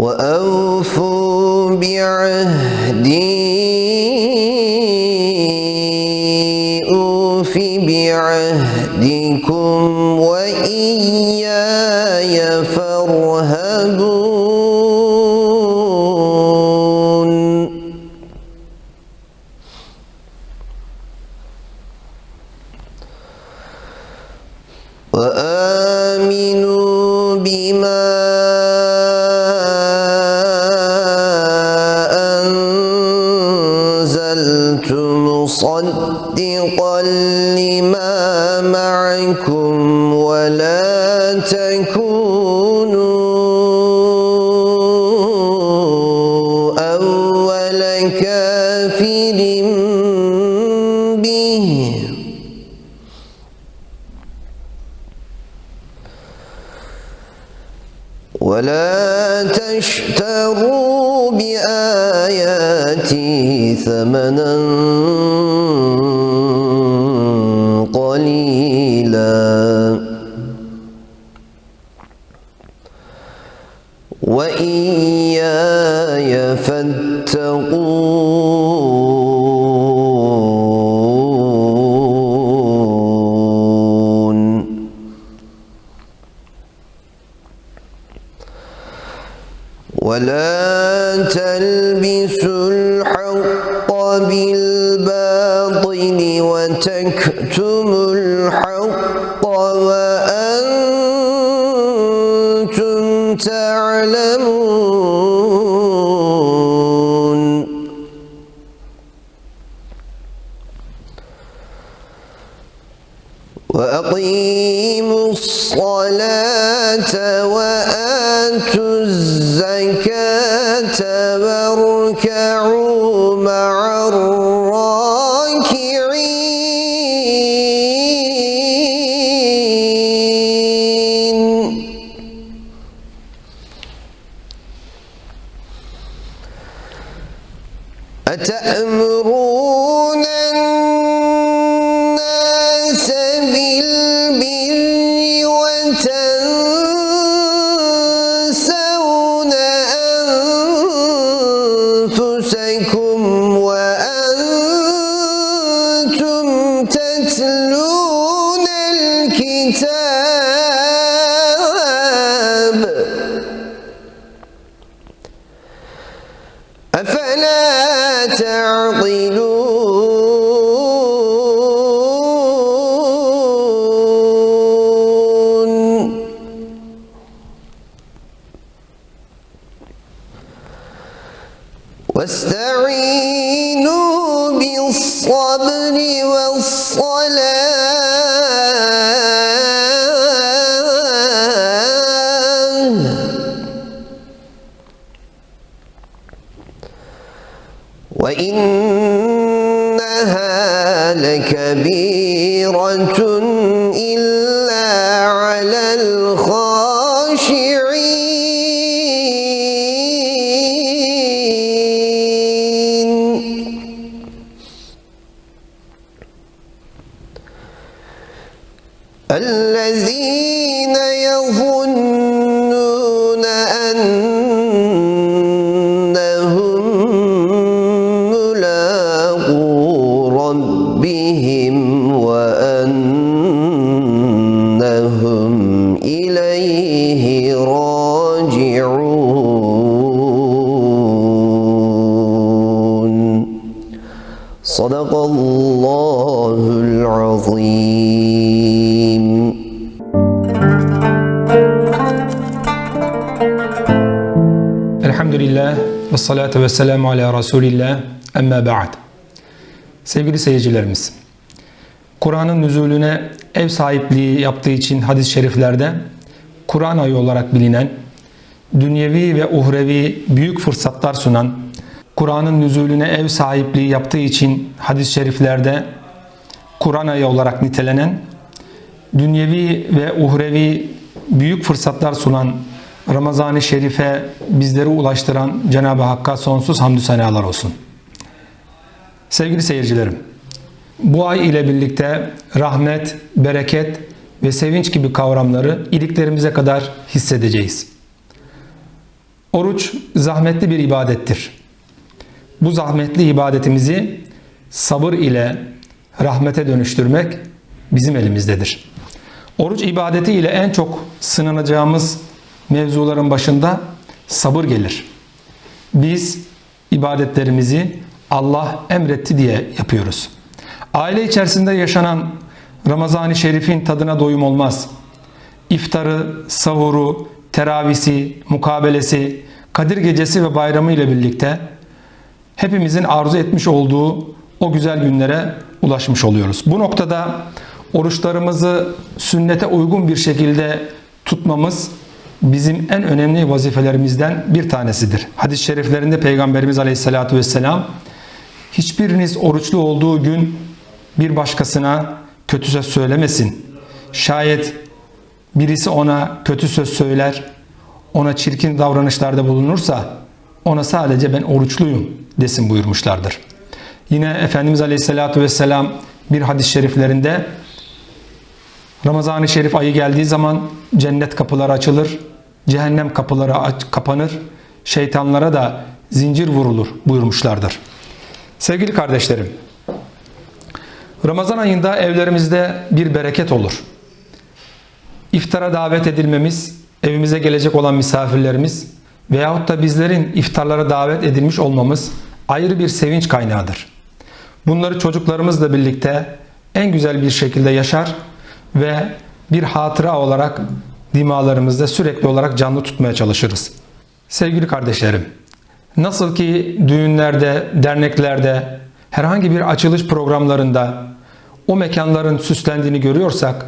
وأوفوا بعهدي أوف بعهدكم وإياي فارهبون. وآمنوا بما ولا تشتروا بآياتي ثمنا قليلا. وإياي فاتقون. وأقيموا الصلاة وآتوا الزكاة واركعوا مع الراكعين. أتأمرون وإنها لكبيرة إلا على الخاشعين الذين يظنون ve salatu ve selamu ala Resulillah emma ba'd. Sevgili seyircilerimiz, Kur'an'ın nüzulüne ev sahipliği yaptığı için hadis-i şeriflerde Kur'an ayı olarak bilinen, dünyevi ve uhrevi büyük fırsatlar sunan, Kur'an'ın nüzulüne ev sahipliği yaptığı için hadis-i şeriflerde Kur'an ayı olarak nitelenen, dünyevi ve uhrevi büyük fırsatlar sunan Ramazan-ı Şerif'e bizleri ulaştıran Cenab-ı Hakk'a sonsuz hamdü senalar olsun. Sevgili seyircilerim, bu ay ile birlikte rahmet, bereket ve sevinç gibi kavramları iliklerimize kadar hissedeceğiz. Oruç zahmetli bir ibadettir. Bu zahmetli ibadetimizi sabır ile rahmete dönüştürmek bizim elimizdedir. Oruç ibadeti ile en çok sınanacağımız mevzuların başında sabır gelir. Biz ibadetlerimizi Allah emretti diye yapıyoruz. Aile içerisinde yaşanan Ramazan-ı Şerif'in tadına doyum olmaz. İftarı, sahuru, teravisi, mukabelesi, Kadir Gecesi ve bayramı ile birlikte hepimizin arzu etmiş olduğu o güzel günlere ulaşmış oluyoruz. Bu noktada oruçlarımızı sünnete uygun bir şekilde tutmamız bizim en önemli vazifelerimizden bir tanesidir. Hadis-i şeriflerinde Peygamberimiz Aleyhisselatü Vesselam hiçbiriniz oruçlu olduğu gün bir başkasına kötü söz söylemesin. Şayet birisi ona kötü söz söyler, ona çirkin davranışlarda bulunursa ona sadece ben oruçluyum desin buyurmuşlardır. Yine Efendimiz Aleyhisselatü Vesselam bir hadis-i şeriflerinde Ramazan-ı Şerif ayı geldiği zaman cennet kapıları açılır, cehennem kapıları kapanır, şeytanlara da zincir vurulur buyurmuşlardır. Sevgili kardeşlerim, Ramazan ayında evlerimizde bir bereket olur. İftara davet edilmemiz, evimize gelecek olan misafirlerimiz veyahut da bizlerin iftarlara davet edilmiş olmamız ayrı bir sevinç kaynağıdır. Bunları çocuklarımızla birlikte en güzel bir şekilde yaşar ve bir hatıra olarak dimalarımızda sürekli olarak canlı tutmaya çalışırız. Sevgili kardeşlerim, nasıl ki düğünlerde, derneklerde, herhangi bir açılış programlarında o mekanların süslendiğini görüyorsak,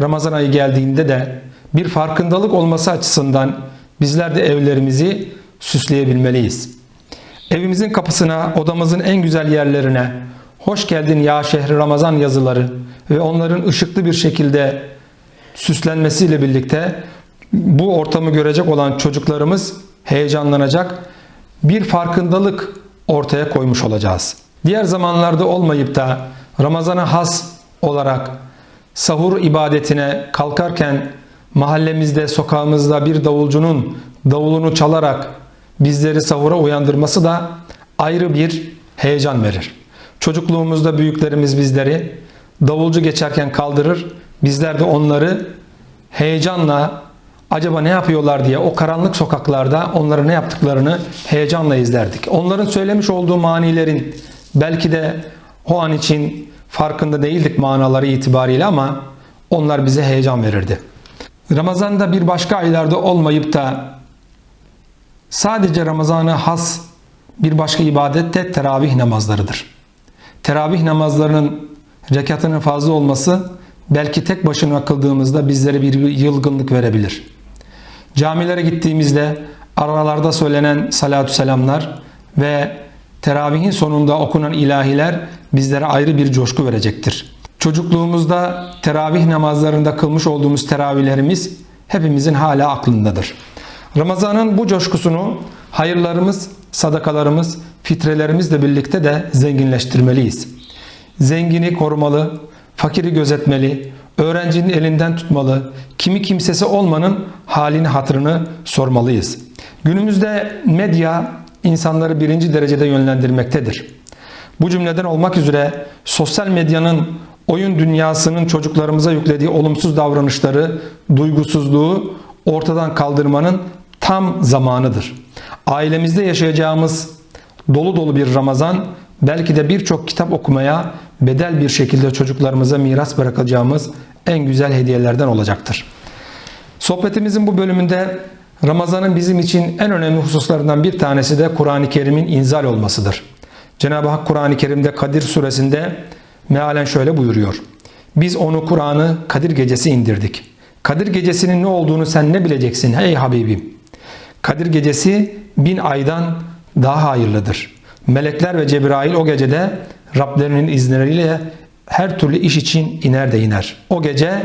Ramazan ayı geldiğinde de bir farkındalık olması açısından bizler de evlerimizi süsleyebilmeliyiz. Evimizin kapısına, odamızın en güzel yerlerine hoş geldin ya şehri Ramazan yazıları ve onların ışıklı bir şekilde süslenmesiyle birlikte bu ortamı görecek olan çocuklarımız heyecanlanacak bir farkındalık ortaya koymuş olacağız. Diğer zamanlarda olmayıp da Ramazan'a has olarak sahur ibadetine kalkarken mahallemizde, sokağımızda bir davulcunun davulunu çalarak bizleri sahura uyandırması da ayrı bir heyecan verir. Çocukluğumuzda büyüklerimiz bizleri davulcu geçerken kaldırır, bizler de onları heyecanla acaba ne yapıyorlar diye o karanlık sokaklarda onların ne yaptıklarını heyecanla izlerdik. Onların söylemiş olduğu manilerin belki de o an için farkında değildik manaları itibariyle ama onlar bize heyecan verirdi. Ramazan'da bir başka aylarda olmayıp da sadece Ramazan'ı has bir başka ibadet de teravih namazlarıdır. Teravih namazlarının rekatının fazla olması belki tek başına kıldığımızda bizlere bir yılgınlık verebilir. Camilere gittiğimizde aralarda söylenen salatü selamlar ve teravihin sonunda okunan ilahiler bizlere ayrı bir coşku verecektir. Çocukluğumuzda teravih namazlarında kılmış olduğumuz teravihlerimiz hepimizin hala aklındadır. Ramazan'ın bu coşkusunu hayırlarımız, sadakalarımız, fitrelerimizle birlikte de zenginleştirmeliyiz. Zengini korumalı, fakiri gözetmeli, öğrencinin elinden tutmalı, kimi kimsesi olmanın halini hatırını sormalıyız. Günümüzde medya insanları birinci derecede yönlendirmektedir. Bu cümleden olmak üzere sosyal medyanın oyun dünyasının çocuklarımıza yüklediği olumsuz davranışları, duygusuzluğu ortadan kaldırmanın tam zamanıdır. Ailemizde yaşayacağımız dolu dolu bir Ramazan belki de birçok kitap okumaya bedel bir şekilde çocuklarımıza miras bırakacağımız en güzel hediyelerden olacaktır. Sohbetimizin bu bölümünde Ramazan'ın bizim için en önemli hususlarından bir tanesi de Kur'an-ı Kerim'in inzal olmasıdır. Cenab-ı Hak Kur'an-ı Kerim'de Kadir suresinde mealen şöyle buyuruyor. Biz onu Kur'an'ı Kadir gecesi indirdik. Kadir gecesinin ne olduğunu sen ne bileceksin ey Habibim? Kadir gecesi bin aydan daha hayırlıdır. Melekler ve Cebrail o gecede Rablerinin iznleriyle her türlü iş için iner de iner. O gece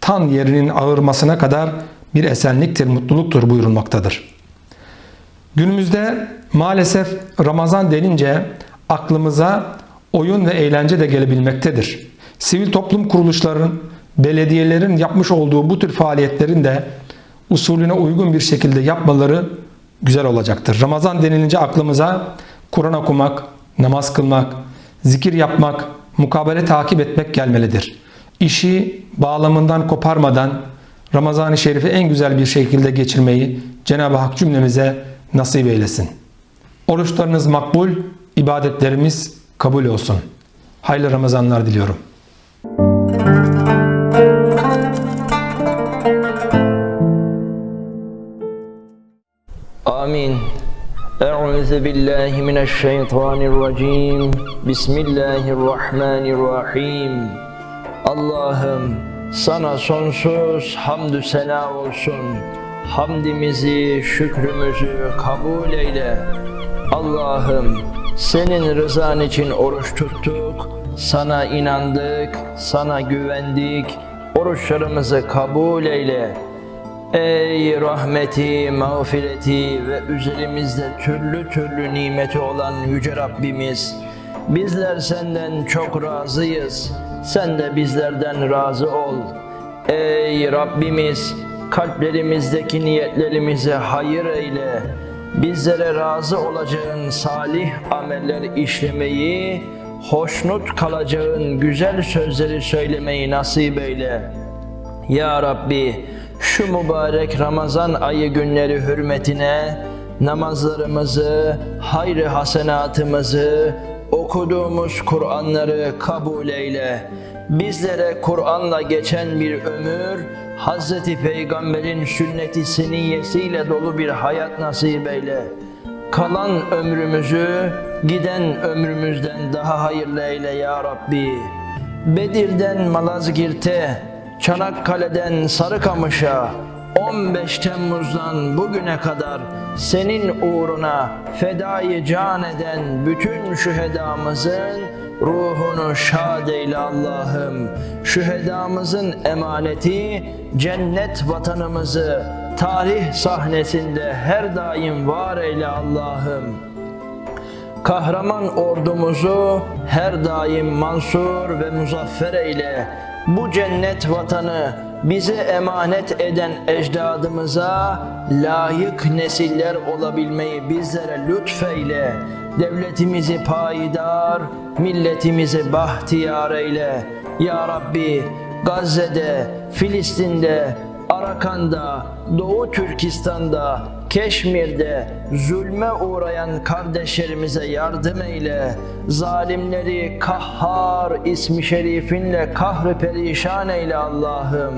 tan yerinin ağırmasına kadar bir esenliktir, mutluluktur buyurulmaktadır. Günümüzde maalesef Ramazan denince aklımıza oyun ve eğlence de gelebilmektedir. Sivil toplum kuruluşların, belediyelerin yapmış olduğu bu tür faaliyetlerin de usulüne uygun bir şekilde yapmaları güzel olacaktır. Ramazan denilince aklımıza Kur'an okumak, namaz kılmak, zikir yapmak, mukabele takip etmek gelmelidir. İşi bağlamından koparmadan Ramazan-ı Şerif'i en güzel bir şekilde geçirmeyi Cenab-ı Hak cümlemize nasip eylesin. Oruçlarınız makbul, ibadetlerimiz kabul olsun. Hayırlı Ramazanlar diliyorum. أعوذ بالله من الشيطان الرجيم بسم الله الرحمن الرحيم Allah'ım sana sonsuz hamdü sena olsun. Hamdimizi, şükrümüzü kabul eyle. Allah'ım senin rızan için oruç tuttuk. Sana inandık, sana güvendik. Oruçlarımızı kabul eyle. Ey rahmeti, mağfireti ve üzerimizde türlü türlü nimeti olan Yüce Rabbimiz, bizler senden çok razıyız, sen de bizlerden razı ol. Ey Rabbimiz, kalplerimizdeki niyetlerimize hayır eyle, bizlere razı olacağın salih ameller işlemeyi, hoşnut kalacağın güzel sözleri söylemeyi nasip eyle. Ya Rabbi şu mübarek Ramazan ayı günleri hürmetine namazlarımızı, hayır hasenatımızı, okuduğumuz Kur'anları kabul eyle. Bizlere Kur'an'la geçen bir ömür, Hz. Peygamber'in sünneti seniyesiyle dolu bir hayat nasip eyle. Kalan ömrümüzü giden ömrümüzden daha hayırlı eyle ya Rabbi. Bedir'den Malazgirt'e, Çanakkale'den Sarıkamış'a 15 Temmuz'dan bugüne kadar senin uğruna fedayı can eden bütün şühedamızın ruhunu şad eyle Allah'ım. Şühedamızın emaneti cennet vatanımızı tarih sahnesinde her daim var eyle Allah'ım. Kahraman ordumuzu her daim mansur ve muzaffer eyle. Bu cennet vatanı bize emanet eden ecdadımıza layık nesiller olabilmeyi bizlere lütfeyle. Devletimizi payidar, milletimizi bahtiyar eyle. Ya Rabbi Gazze'de, Filistin'de, Arakan'da, Doğu Türkistan'da, Keşmir'de zulme uğrayan kardeşlerimize yardım eyle. Zalimleri kahhar ismi şerifinle kahrı perişan eyle Allah'ım.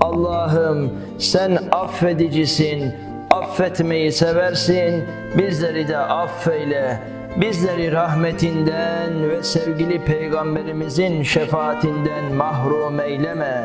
Allah'ım sen affedicisin, affetmeyi seversin, bizleri de affeyle. Bizleri rahmetinden ve sevgili peygamberimizin şefaatinden mahrum eyleme.